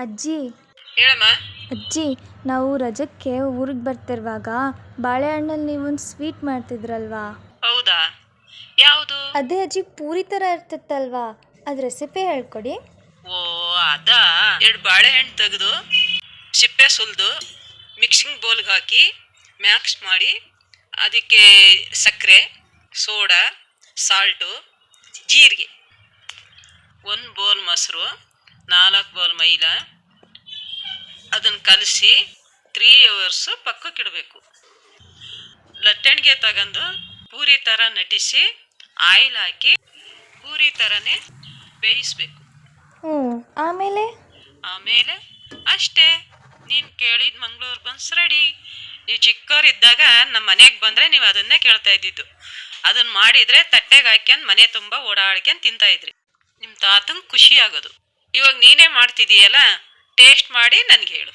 ಅಜ್ಜಿ. ಹೇಳಮ್ಮ. ಅಜ್ಜಿ ನಾವು ರಜಕ್ಕೆ ಊರಿಗೆ ಬರ್ತಿರುವಾಗ ಬಾಳೆಹಣ್ಣಲ್ಲಿ ನೀವೊಂದು ಸ್ವೀಟ್ ಮಾಡ್ತಿದ್ರಲ್ವಾ? ಹೌದಾ? ಯಾವುದು? ಅದೇ ಅಜ್ಜಿ ಪೂರಿ ಥರ ಇರ್ತಿತ್ತಲ್ವಾ? ಅದು ರೆಸಿಪಿ ಹೇಳ್ಕೊಡಿ. ಓ ಅದಾ? ಎರಡು ಬಾಳೆಹಣ್ಣು ತೆಗೆದು ಸಿಪ್ಪೆ ಸುಲಿದು ಮಿಕ್ಸಿಂಗ್ ಬೌಲ್ಗೆ ಹಾಕಿ ಮ್ಯಾಕ್ಸ್ ಮಾಡಿ ಅದಕ್ಕೆ ಸಕ್ಕರೆ ಸೋಡಾ ಸಾಲ್ಟು ಜೀರಿಗೆ. ಒಂದು ಬೌಲ್ ಮೊಸರು. ನಾಲ್ಕು ಬೌಲ್ ಮೈಲ. ಅದನ್ನು ಕಲಸಿ ತ್ರೀ ಅವರ್ಸು ಪಕ್ಕಕ್ಕಿಡಬೇಕು ಲಟ್ಟಣಿಗೆ ತಗೊಂಡು ಪೂರಿ ಥರ ನಟಿಸಿ ಆಯಿಲ್ ಹಾಕಿ ಪೂರಿ ಥರನೇ ಬೇಯಿಸ್ಬೇಕು. ಆಮೇಲೆ? ಆಮೇಲೆ ಅಷ್ಟೇ ನೀನು ಕೇಳಿದ ಮಂಗಳೂರು ಬನ್ಸ್ ರೆಡಿ ನೀವು ಚಿಕ್ಕವರಿದ್ದಾಗ ನಮ್ಮ ಮನೆಗೆ ಬಂದರೆ ನೀವು ಅದನ್ನೇ ಕೇಳ್ತಾ ಇದ್ದಿದ್ದು. ಅದನ್ನು ಮಾಡಿದರೆ ತಟ್ಟೆಗೆ ಹಾಕ್ಯಂಡು ಮನೆ ತುಂಬ ಓಡಾಡ್ಕೊಂಡು ತಿಂತಾ ಇದ್ರಿ. ನಿಮ್ಮ ತಾತಂಗೆ ಖುಷಿ ಆಗೋದು. ಇವಾಗ ನೀನೇ ಮಾಡ್ತಿದೀಯಲ್ಲ ಟೇಸ್ಟ್ ಮಾಡಿ ನನಗೆ ಹೇಳು.